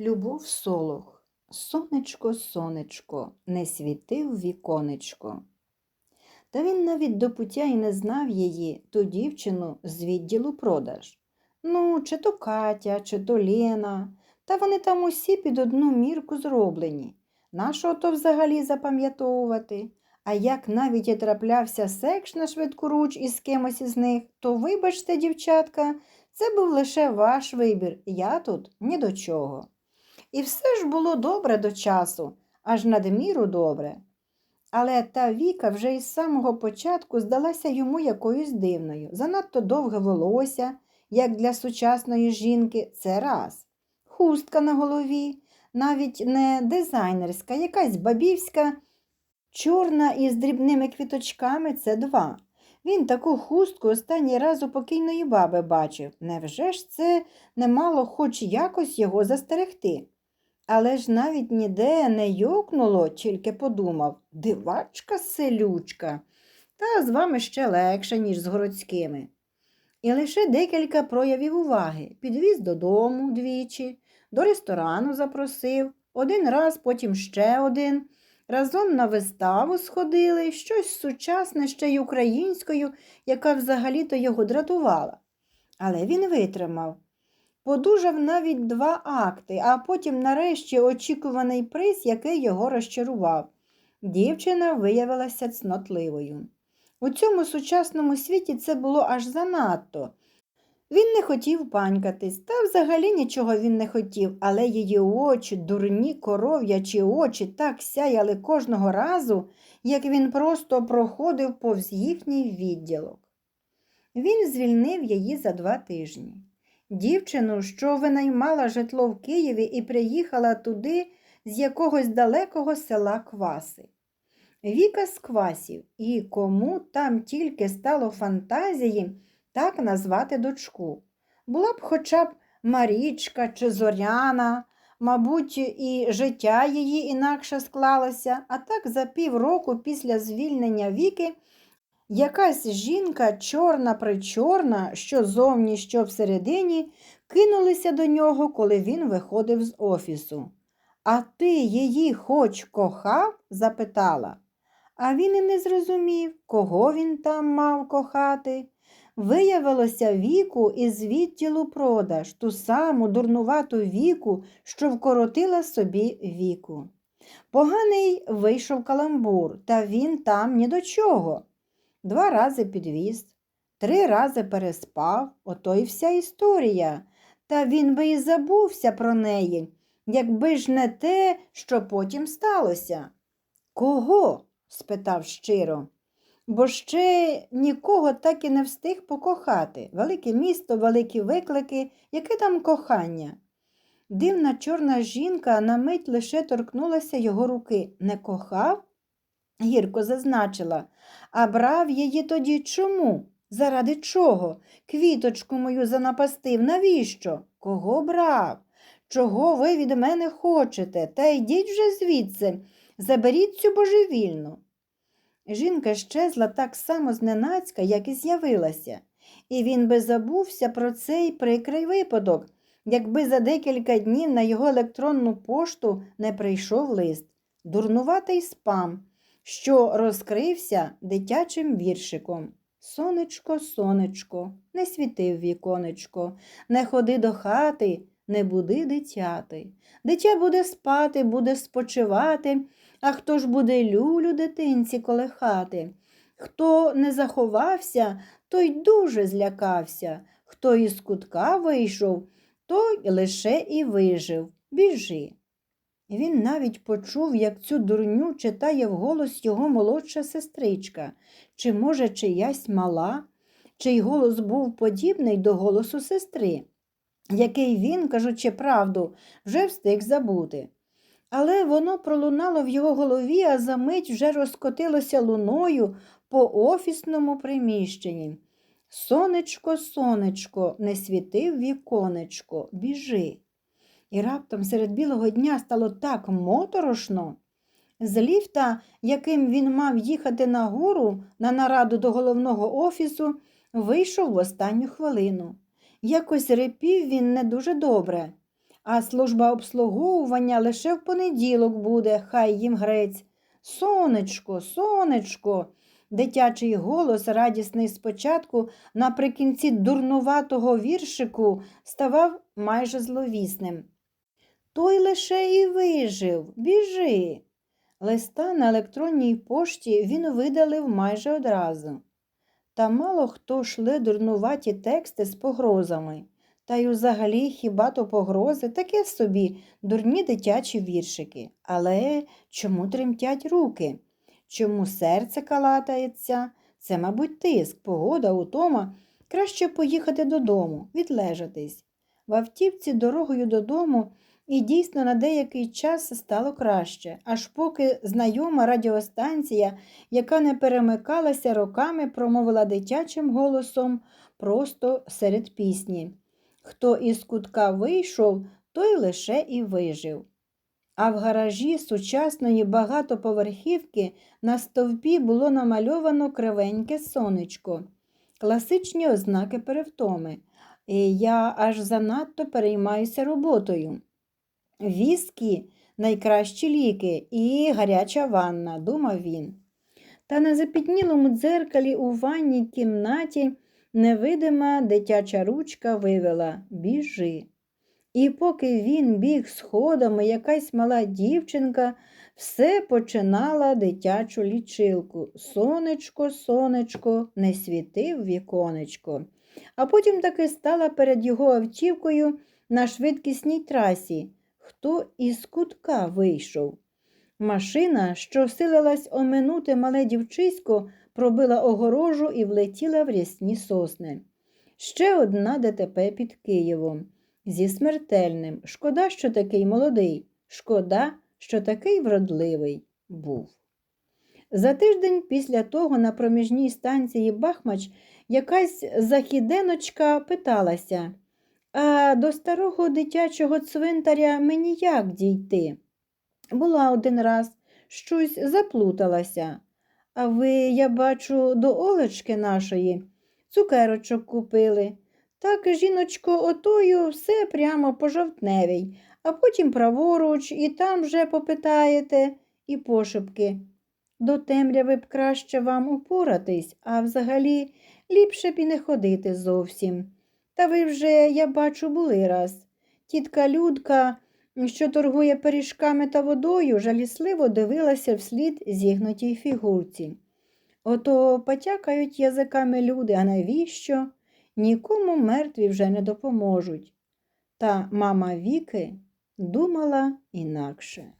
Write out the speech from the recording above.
Любов солох, сонечко, сонечко, не світив віконечко. Та він навіть до пуття й не знав її, ту дівчину з відділу продаж. Ну, чи то Катя, чи то Лена, та вони там усі під одну мірку зроблені. Нашого то взагалі запам'ятовувати? А як навіть і траплявся секш на швидку руч із кимось із них, то вибачте, дівчатка, це був лише ваш вибір, я тут ні до чого. І все ж було добре до часу, аж надміру добре. Але та Віка вже із самого початку здалася йому якоюсь дивною. Занадто довге волосся, як для сучасної жінки, це раз. Хустка на голові, навіть не дизайнерська, якась бабівська, чорна із дрібними квіточками це два. Він таку хустку останній раз у покійної баби бачив. Невже ж це не мало хоч якось його застерегти? Але ж навіть ніде не йокнуло, тільки подумав дивачка селючка, та з вами ще легше, ніж з городськими. І лише декілька проявів уваги підвіз додому двічі, до ресторану запросив, один раз, потім ще один. Разом на виставу сходили, щось сучасне ще й українською, яка взагалі-то його дратувала. Але він витримав. Подужав навіть два акти, а потім нарешті очікуваний приз, який його розчарував. Дівчина виявилася цнотливою. У цьому сучасному світі це було аж занадто. Він не хотів панькатись, та взагалі нічого він не хотів, але її очі, дурні коров'ячі очі, так сяяли кожного разу, як він просто проходив повз їхній відділок. Він звільнив її за два тижні. Дівчину, що винаймала житло в Києві і приїхала туди з якогось далекого села Кваси. Віка з Квасів, і кому там тільки стало фантазії так назвати дочку. Була б хоча б Марічка чи Зоряна, мабуть, і життя її інакше склалося, а так за півроку після звільнення Віки якась жінка чорна причорна, що зовні, що всередині, кинулися до нього, коли він виходив з офісу. А ти її хоч кохав? запитала. А він і не зрозумів, кого він там мав кохати. Виявилося віку із відділу продаж, ту саму дурнувату віку, що вкоротила собі віку. Поганий вийшов каламбур, та він там ні до чого. Два рази підвіз, три рази переспав, ото й вся історія. Та він би і забувся про неї, якби ж не те, що потім сталося. Кого? спитав щиро. Бо ще нікого так і не встиг покохати. Велике місто, великі виклики, яке там кохання. Дивна чорна жінка на мить лише торкнулася його руки. Не кохав? Гірко зазначила, а брав її тоді чому? Заради чого? Квіточку мою занапастив. Навіщо? Кого брав? Чого ви від мене хочете? Та йдіть вже звідси, заберіть цю божевільну. Жінка щезла так само зненацька, як і з'явилася, і він би забувся про цей прикрий випадок, якби за декілька днів на його електронну пошту не прийшов лист, дурнуватий спам, що розкрився дитячим віршиком. Сонечко, сонечко, не світи в віконечко, не ходи до хати, не буди дитяти. Дитя буде спати, буде спочивати. А хто ж буде люлю дитинці колихати? Хто не заховався, той дуже злякався. Хто із кутка вийшов, той лише і вижив. Біжи. Він навіть почув, як цю дурню читає вголос його молодша сестричка, чи, може, чиясь мала, чий голос був подібний до голосу сестри, який він, кажучи правду, вже встиг забути але воно пролунало в його голові, а за мить вже розкотилося луною по офісному приміщенні. Сонечко, сонечко, не світив віконечко, біжи. І раптом серед білого дня стало так моторошно. З ліфта, яким він мав їхати нагору на нараду до головного офісу, вийшов в останню хвилину. Якось репів він не дуже добре. а служба обслуговування лише в понеділок буде, хай їм грець. Сонечко, сонечко. Дитячий голос, радісний спочатку, наприкінці дурнуватого віршику, ставав майже зловісним. Той лише і вижив, біжи. Листа на електронній пошті він видалив майже одразу. Та мало хто шле дурнуваті тексти з погрозами. Та й взагалі хіба то погрози таке собі дурні дитячі віршики. Але чому тремтять руки? Чому серце калатається? Це, мабуть, тиск, погода, утома. Краще поїхати додому, відлежатись. В автівці дорогою додому і дійсно на деякий час стало краще, аж поки знайома радіостанція, яка не перемикалася роками, промовила дитячим голосом просто серед пісні. Хто із кутка вийшов, той лише і вижив. А в гаражі сучасної багатоповерхівки на стовпі було намальовано кривеньке сонечко, класичні ознаки перевтоми. І я аж занадто переймаюся роботою. Віскі найкращі ліки і гаряча ванна, думав він. Та на запітнілому дзеркалі у ванній кімнаті невидима дитяча ручка вивела Біжи. І поки він біг сходами, якась мала дівчинка все починала дитячу лічилку. Сонечко, сонечко, не світив віконечко. А потім таки стала перед його автівкою на швидкісній трасі. Хто із кутка вийшов? Машина, що силилась оминути мале дівчисько, пробила огорожу і влетіла в рясні сосни. Ще одна ДТП під Києвом. Зі смертельним. Шкода, що такий молодий. Шкода, що такий вродливий був. За тиждень після того на проміжній станції Бахмач якась західеночка питалася, а до старого дитячого цвинтаря мені як дійти? Була один раз, щось заплуталася. А ви, я бачу, до Олечки нашої цукерочок купили. Так, жіночко, отою все прямо по жовтневій, а потім праворуч, і там вже попитаєте, і пошепки. До темряви б краще вам упоратись, а взагалі ліпше б і не ходити зовсім. Та ви вже, я бачу, були раз. Тітка Людка, що торгує пиріжками та водою, жалісливо дивилася вслід зігнутій фігурці. Ото потякають язиками люди, а навіщо? Нікому мертві вже не допоможуть. Та мама Віки думала інакше.